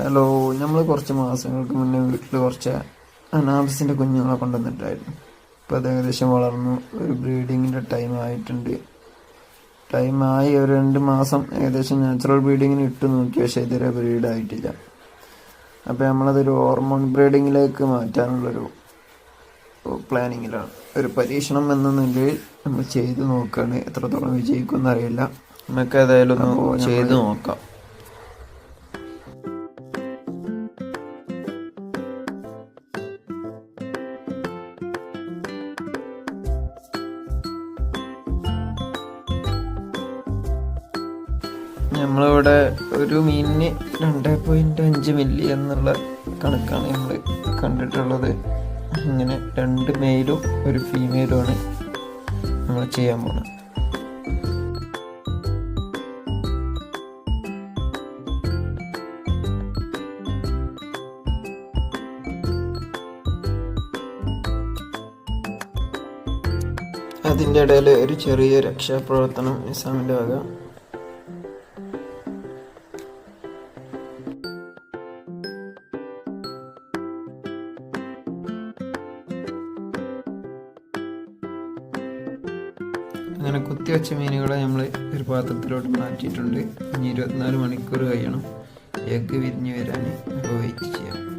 Hello നമ്മൾ കുറച്ച് മാസങ്ങൾക്ക് മുന്നേ വീട്ടിൽ കുറച്ച് അനാബസിന്റെ കുഞ്ഞുങ്ങളെ കൊണ്ടുവന്നിട്ടായിരുന്നു ഇപ്പോൾ അത് ഏകദേശം വളർന്നു. ഒരു ബ്രീഡിങ്ങിന്റെ ടൈം ആയിട്ടുണ്ട്. ടൈമായി ഒരു രണ്ട് മാസം ഏകദേശം നാച്ചുറൽ ബ്രീഡിങ്ങിന് ഇട്ട് നോക്കി പക്ഷേ ഇതുവരെ ബ്രീഡ് ആയിട്ടില്ല. അപ്പോൾ നമ്മളതൊരു ഹോർമോൺ ബ്രീഡിങ്ങിലേക്ക് മാറ്റാനുള്ളൊരു പ്ലാനിങ്ങിലാണ് ഒരു പരീക്ഷണം എന്ന നിലയിൽ നമ്മൾ ചെയ്ത് നോക്കുകയാണ് എത്രത്തോളം വിജയിക്കുമെന്ന് അറിയില്ല നമുക്ക് ഏതായാലും ചെയ്ത് നോക്കാം. നമ്മളിവിടെ ഒരു മീനിന് രണ്ട് പോയിന്റ് അഞ്ച് മില്ലി എന്നുള്ള കണക്കാണ് നമ്മൾ കണ്ടിട്ടുള്ളത്. ഇങ്ങനെ രണ്ട് മെയിലും ഒരു ഫീമെയിലുമാണ് നമ്മൾ ചെയ്യാൻ പോകുന്നത് അതിന്റെ ഇടയിൽ ഒരു ചെറിയ രക്ഷാപ്രവർത്തനം നിസാമിന്റെ വക അങ്ങനെ കുത്തിവെച്ച മീനുകളെ നമ്മൾ ഒരു പാത്രത്തിലോട്ട് മാറ്റിയിട്ടുണ്ട്. ഇനി ഇരുപത്തിനാല് മണിക്കൂർ കഴിയണം. എഗ്ഗ് വിരിഞ്ഞ് വരാൻ അപ്പോൾ വെയിറ്റ് ചെയ്യാം.